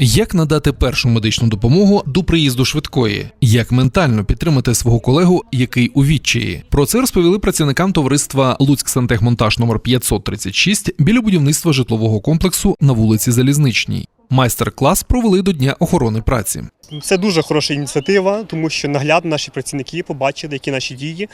Як надати першу медичну допомогу до приїзду швидкої? Як ментально підтримати свого колегу, який у відчаї? Про це розповіли працівникам товариства Луцьк Сантехмонтаж номер 536 біля будівництва житлового комплексу на вулиці Залізничній. Майстер-клас провели до Дня охорони праці. Це дуже хороша ініціатива, тому що наглядно наші працівники побачили, які наші дії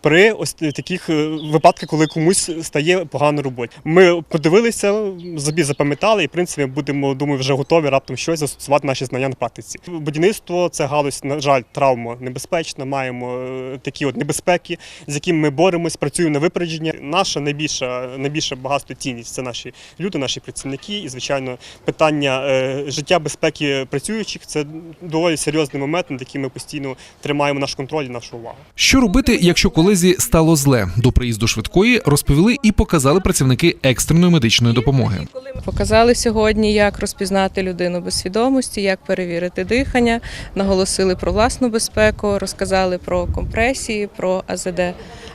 при ось таких е, випадках, коли комусь стає погано роботі. Ми подивилися, собі запам'ятали, і в принципі будемо думаю, вже готові раптом щось застосувати наші знання на практиці. Будівництво це галузь, на жаль, травмонебезпечна. Маємо е, такі от небезпеки, з якими ми боремось, працюємо на випередження. Наша найбільша найбільша багатство цінність це наші люди, наші працівники. І звичайно, питання е, життя безпеки працюючих це доволі серйозний момент, над яким ми постійно тримаємо наш контроль і нашу увагу. Що робити, якщо колезі стало зле? До приїзду швидкої розповіли і показали працівники екстреної медичної допомоги. Показали сьогодні, як розпізнати людину без свідомості, як перевірити дихання, наголосили про власну безпеку, розказали про компресії, про АЗД,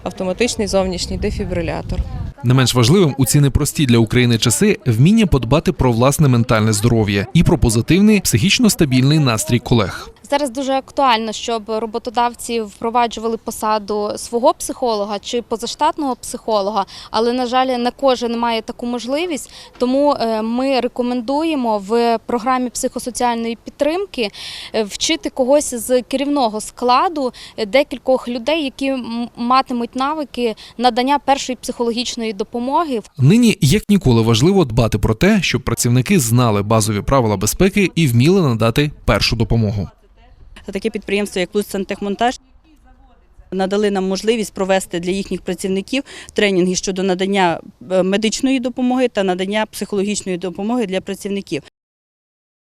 автоматичний зовнішній дефібрилятор. Не менш важливим у ці непрості для України часи вміння подбати про власне ментальне здоров'я і про позитивний психічно стабільний настрій колег. Зараз дуже актуально, щоб роботодавці впроваджували посаду свого психолога чи позаштатного психолога, але на жаль, не кожен має таку можливість. Тому е, ми рекомендуємо в програмі психосоціальної підтримки е, вчити когось з керівного складу е, декількох людей, які матимуть навики надання першої психологічної допомоги Нині як ніколи важливо дбати про те, щоб працівники знали базові правила безпеки і вміли надати першу допомогу. Таке підприємство, як Луцьк Сантехмонтаж. Надали нам можливість провести для їхніх працівників тренінги щодо надання е, медичної допомоги та надання психологічної допомоги для працівників.